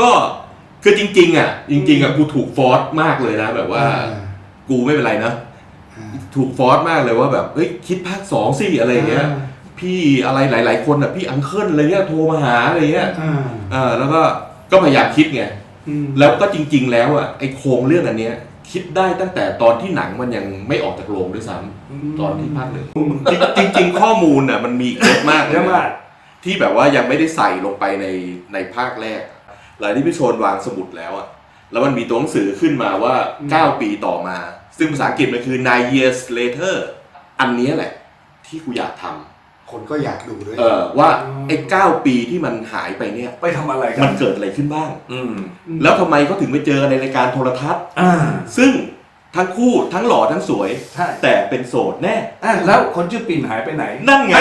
ก็คือจริง ๆ อะ จริง ๆอะกูถูกฟอร์สมากเลยนะ แบบว่า กูไม่เป็นไรนะอ่าถูกฟอร์สมากเลยว่าแบบเฮ้ยคิดภาคสองสิอะไรอย่างเงี้ย พี่อะไรหลาย ๆ คนอะพี่อังเคิลอะไรเงี้ยโทรมาหาอะไรเงี้ยอ่าเออแล้วก็ก็พยายามคิดไงอืมแล้วก็จริง ๆ แล้วอะไอโครงเรื่องอันเนี้ยคิดได้ตั้งแต่ตอนที่หนังมันยังไม่ออกจากโรงด้วยซ้ำตอนที่ภาคหนึ่งจริงจริงๆข้อมูลอะมันมีเยอะมากเยอะมากที่แบบว่ายังไม่ได้ใส่ลงไปในในภาคแรก หลังที่พี่โชนวางสมุดแล้วอะแล้วมันมีตัวหนังสือขึ้นมาว่า 9 ปีต่อมา ซึ่งภาษาอังกฤษมันคือ nine years later อันเนี้ยแหละ ที่กูอยากทำคนก็อยากดูด้วยเออว่าไอ้เก้าปีที่มันหายไปเนี่ย ไปทำอะไรกัมันนเกิดอะไรขึ้นบ้าง อืมแล้วทำไมเขาถึงไปเจอในรายการโทรทัศน์ อ่าซึ่งทั้งคู่ทั้งหล่อทั้งสวย ใช่แต่เป็นโสดแน่ อะแล้วคนชื่อปิ่นหายไปไหนนั่นไง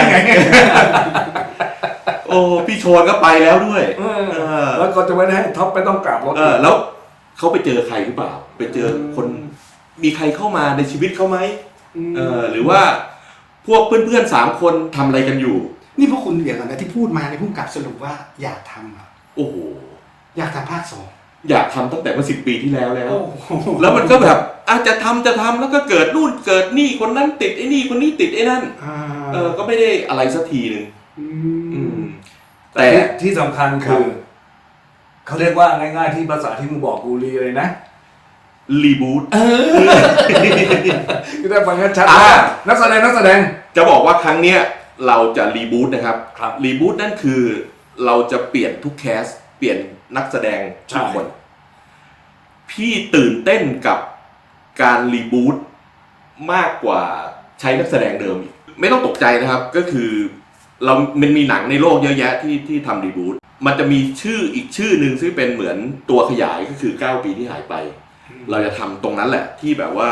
โอ้พี่โชนก็ไปแล้วด้วยเออเออแล้วก็จะไม่ได้ให้ท็อปไม่ต้องกลับรถเออแล้วเขาไปเจอใครหรือเปล่า ไปเจอคนมีใครเข้ามาในชีวิตเขาไหมเออหรือว่าพวกเพื่อนๆสามคนทำอะไรกันอยู่ นี่พวกคุณเดี๋ยวก่อนนะที่พูดมาในพุ่งกลับสรุปว่าอยากทำอะโอ้โหอยากทำภาคสองอยากทำตั้งแต่เมื่อสิบปีที่แล้วแล้วโอ้โหแล้วมันก็แบบอาจจะทำจะทำแล้วก็เกิดนู่นเกิดนี่คนนั้นติดไอ้นี่คนนี้ติดไอ้นั่นอ่าเออก็ไม่ได้อะไรสักทีหนึ่งอือืมม แต่แต่ที่ที่สำคัญครัคืบอเขาเรียกว่าง่ายๆที่ภาษาที่มึงบอกกูรีเลยนะ รีบูตก็ได้ฟังกันชัดอ่านักแสดงนักแสดง จะบอกว่าครั้งเนี้ยเราจะรีบูตนะครับครับรีบูตนั่นคือเราจะเปลี่ยนทุกแคส เปลี่ยนนักแสดงทุกคน พี่ตื่นเต้นกับการรีบูตมากกว่าใช้นักแสดงเดิมอีก ไม่ต้องตกใจนะครับก็คือ เรามันมีหนังในโลกเยอะแยะที่ที่ทำรีบูตมันจะมีชื่ออีกชื่อหนึ่งซึ่งเป็นเหมือนตัวขยายก็คือ 9 ปีที่หายไป เราจะทำตรงนั้นแหละที่แบบว่า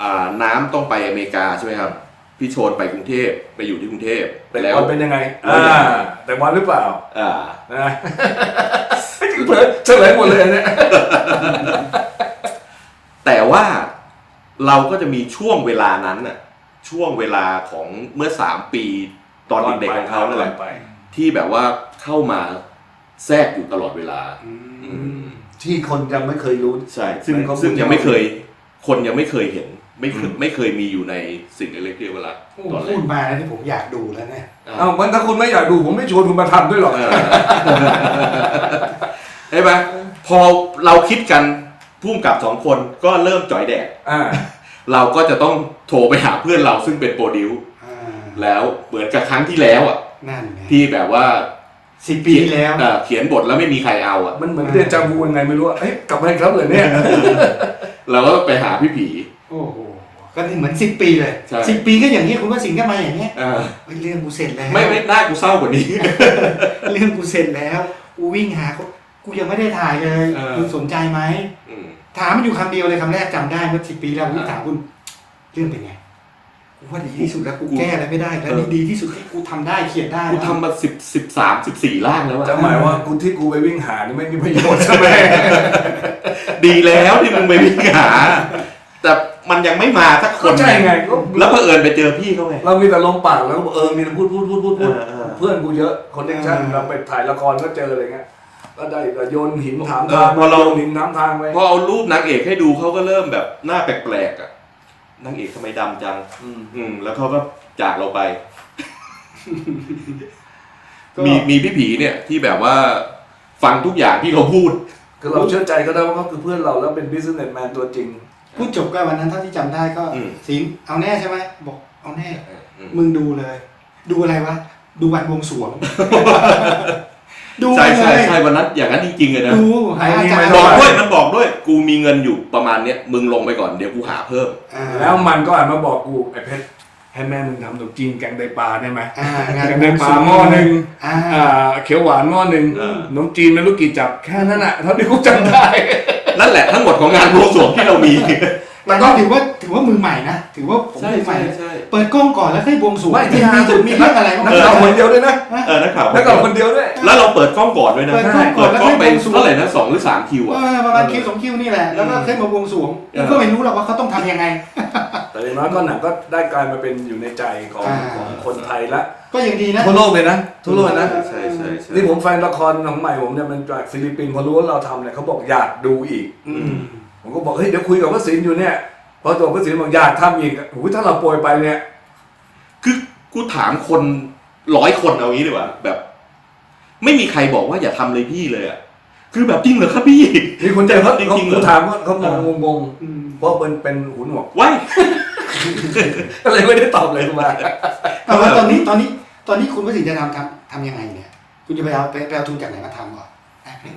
อ่าน้ำต้องไปอเมริกาใช่ไหมครับ พี่โชนไปกรุงเทพไปอยู่ที่กรุงเทพแต่แล้ว วันเป็นยังไงอ่าแต่วันหรือเปล่าอ่า นะเฉลยหมดเลยเนี่ยแต่ว่าเราก็จะมีช่วงเวลานั้นน่ะช่วงเวลาของเมื่อสามปี ตอนเด็กๆของเขานั่นแหละไปที่แบบว่าเข้ามาแทรกอยู่ตลอดเวลา อืม ที่คนยังไม่เคยรู้ ใช่ซึ่งในข้อมูลซึ่งยังไม่เคย คนยังไม่เคยเห็น ไม่เคยอืมไม่เคยมีอยู่ในสิ่งเล็กๆที่เวลาโอ้ตอนแรพูกดมาแล้วที่ผมอยากดูแล้วเนี่ยอ่าเอ้ามันถ้าคุณไม่อยากดูผมไม่ชวนคุณมาทำด้วยหรอกเออใช่ไหมพอเราคิดกันพุ่มกับสองคนก็เริ่มจ่อยแดดอ่า เราก็จะต้องโทรไปหาเพื่อนเราซึ่งเป็นโปรดิวซ์อ่า แล้วเหมือนกับครั้งที่แล้วอะนั่นไงที่แบบว่าสิบปีที่แล้ว เอ่อเขียนบทแล้วไม่มีใครเอาอะ มันเหมือนเรียนจาวูยังไงไม่รู้อะเอ๊ะกลับมาอีกครับเลยเนี่ย เราก็ไปหาพี่ผี โอ้โหก็นี่เหมือนสิบปีเลยใช่ สิบปีก็อย่างนี้คุณว่าสิงห์ก็มาอย่างเงี้ยเออเฮ้ยเรื่องกูเสร็จแล้วไม่ไม่น่ากูเศร้ากว่านี้ เรื่องกูเสร็จแล้วกูวิ่งหาเขากูยังไม่ได้ถ่ายเลยเออ คุณสนใจไหมอืมถามมันอยู่คำเดียวเลยคำแรกจำได้เมื่อสิบปีแล้วผมอ่าถามคุณ เรื่องเป็นไงกู ว่าดีที่สุดแล้วกูกูแก้อะไรไม่ได้แล้วเออนี่ดีที่สุดที่กูทำได้เขียนได้กูทำมาสิบสิบสามสิบสี่ล่างแล้วอะจะหมายว่ากูที่กูไปวิ่งหานี่ไม่มีประโยชน์ใช่ไหมดีแล้วที่มึงไปวิ่งหา แต่มันยังไม่มาสักคก็นใช่ไงก็แล้วเผอิญไปเจอพี่เขาไงเรามีแต่ลมปากแล้วก็บอกเออมีแต่พูดพูดพูดพูดพูดเออเออเพื่อนกูเยอะคอนเนคชั่นเราไปถ่ายละครก็เจออะไรเงี้ยก็ได้แต่โยนหินถามเออทางพอเราโยนหินถามทางไปพอเอารูปนางเอกให้ดูเขาก็เริ่มแบบหน้าแปลกๆอะ นางเอกทำไมดำจัง อืม อืม แล้วเขาก็จากเราไป ก็มีมีพี่ผีเนี่ยที่แบบว่าฟังทุกอย่างที่เขาพูด คือเราเชื่อใจก็ได้ว่าเขาคือเพื่อนเราแล้วเป็น businessman ตัวจริง พูดจบก็วันนั้นเท่าที่จำได้ก็อืม สิงห์เอาแน่ใช่ไหมบอกเอาแน่ อืมมึงดูเลย ดูอะไรวะ ดูวันบวงสรวง ดูใช่เลใช่ยใช่วันนั้นอย่างนั้นจริงๆเลยนะดูหาอาจารย์บอกด้วยมันบอกด้วย กูมีเงินอยู่ประมาณเนี้ยมึงลงไปก่อนเดี๋ยวกูหาเพิ่ม อ่าแล้วมันก็อ่านมาบอกกูไอ้เพชรให้แม่มึงทำขนมจีนแกงไตปลาได้ไหมอ่างานแกงไตปลาหม้อหนึ่งอ่าอ่าเขียวหวานหม้อหนึ่งเออ ขนมจีนไม่รู้กี่จับแค่นั้นแหะเท่าที่กูจำได้ นั่นแหละทั้งหมดของงานบวงสรวงที่เรามี แต่ก็ถือว่าถือว่ามือใหม่นะ ถือว่าผมใช่มือใหม่ใช่นะใช่ เปิดกล้องก่อนแล้วค่อยบวงสรวงไม่ที่ที่ฮาฮาสุสุดดมีเรื่องอะไรบ้างนักข่าวคนเดียวด้วยนะเออนักข่าวนักข่าวคนเดียวด้วย แล้วเราเปิดกล้องก่อนด้วยนะ เปิดกล้องก่อนเปิดแล้วกล้องค่อยไปบวงสรวงเท่าไหร่นะสองหรือสามคิวเออะอประมาณคิวสองคิวนี่แหละแล้วก็ค่อยมาบวงสรวงเออ ก็ไม่รู้หรอกว่าเขาต้องทำยังไง แต่อย่างน้อยก็หนังก็ได้กลายมาเป็นอยู่ในใจของอ่า ของคนไทยละก็ยังดีนะ ทั่วโลกเลยนะทั่วโลกเลยนะใช่ใช่ใช่นี่ผมแฟนละครของใหม่ผมเนี่ยมันจากฟิลิปปินส์พอรู้ว่าเราทำเนี่ยเขาบอกอยากดูอีก อืม ผมก็บอกเฮ้ยเดี๋ยวคุยกับวสินอยู่เนี่ยพอตัววสินบอกอยากทำอีกโอ้โหถ้าเราโปรยไปเนี่ย คือกูถามคนร้อยคนเอางี้ดีกว่าแบบ ไม่มีใครบอกว่าอย่าทำเลยพี่เลยอะคือแบบจริงเหรอครับพี่ มีคนเจอเขาจริงเขาๆเหรอเขาถามว่าเขามองงงอืมๆเพราะเป็นเป็นหูหนวกว้ายก็เลยไม่ได้ตอบเลยมา แต่ว่าตอนนี้ตอนนี้ตอนนี้คุณวสินจะทำทำทำยังไงเนี่ย คุณจะไปเอาไปไปเอาทุนจากไหนมาทำก่อนแป๊บนึง